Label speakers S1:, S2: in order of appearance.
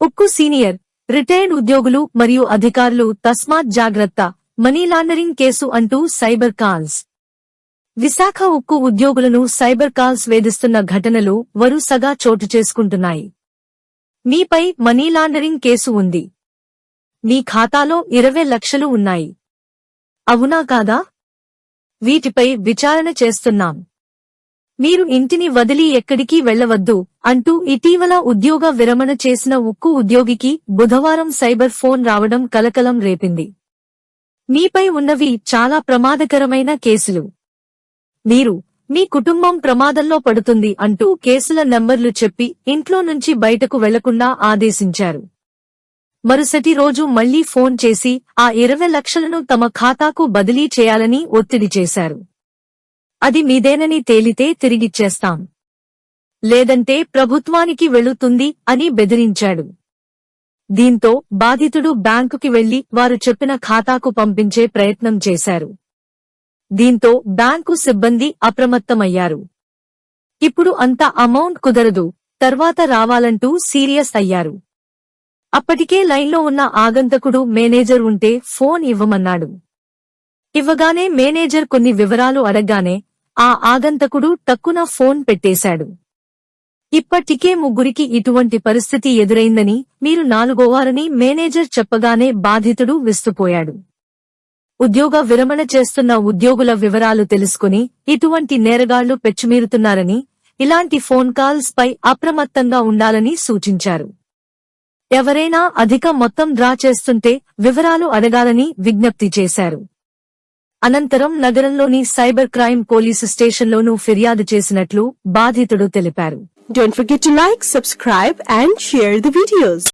S1: ఉక్కు senior retired ఉద్యోగులు మరియు అధికారులు తస్మాత్ జాగ్రత్త మనీ లాండరింగ్ కేసు అంటూ సైబర్ కాల్స్. విశాఖ ఉక్కు ఉద్యోగులను సైబర్ కాల్స్ వేధిస్తున్న ఘటనలు వరుసగా చోటు చేసుకుంటున్నాయి. మీపై మనీ లాండరింగ్ కేసు ఉంది. మీ ఖాతాలో ఇరవై లక్షలు ఉన్నాయి. అవునా కాదా? వీటిపై విచారణ చేస్తున్నాం. మీరు ఇంటిని వదిలి ఎక్కడికి వెళ్ళవద్దు అంటూ ఇటీవల ఉద్యోగ విరమణ చేసిన ఉక్కు ఉద్యోగికి బుధవారం సైబర్ ఫోన్ రావడం కలకలం రేపింది. మీపై ఉన్నవి చాలా ప్రమాదకరమైన కేసులు. మీరు మీ కుటుంబం ప్రమాదంలో పడుతుంది అంటూ కేసుల నెంబర్లు చెప్పి ఇంట్లో నుంచి బయటకు వెళ్ళకుండా ఆదేశించారు. మరుసటి రోజు మళ్ళీ ఫోన్ చేసి ఆ ఇరవై లక్షలను తమ ఖాతాకు బదిలీ చేయాలని ఒత్తిడి చేశారు. అది మీదేనని తేలితే తిరిగిచ్చేస్తాం. లేదంటే ప్రభుత్వానికి వెళుతుంది అని బెదిరించాడు. దీంతో బాధితుడు బ్యాంకుకి వెళ్ళి వారు చెప్పిన ఖాతాకు పంపించే ప్రయత్నం చేశారు. దీంతో బ్యాంకు సిబ్బంది అప్రమత్తమయ్యారు. ఇప్పుడు అంత అమౌంట్ కుదరదు తర్వాత రావాలంటూ సీరియస్ అయ్యారు. అప్పటికే లైన్లో ఉన్న ఆగంతకుడు మేనేజర్ ఉంటే ఫోన్ ఇవ్వమన్నాడు. ఇవ్వగానే మేనేజర్ కొన్ని వివరాలు అడగ్గానే ఆ ఆగంతకుడు టక్కున ఫోన్ పెట్టేశాడు. ఇప్పటికే ముగ్గురికి ఇటువంటి పరిస్థితి ఎదురైందని మీరు నాలుగోవారని మేనేజర్ చెప్పగానే బాధితుడు విస్తుపోయాడు. ఉద్యోగ విరమణ చేస్తున్న ఉద్యోగుల వివరాలు తెలుసుకుని ఇటువంటి నేరగాళ్ళు పెచ్చుమీరుతున్నారని ఇలాంటి ఫోన్ కాల్స్ పై అప్రమత్తంగా ఉండాలని సూచించారు. ఎవరైనా అధిక మొత్తం డ్రా చేస్తుంటే వివరాలు అడగాలని విజ్ఞప్తి చేశారు. అనంతరం నగరంలోని సైబర్ క్రైమ్ పోలీసు స్టేషన్ లోనూ ఫిర్యాదు చేసినట్లు బాధితుడు తెలిపారు.
S2: Don't forget like subscribe and share the videos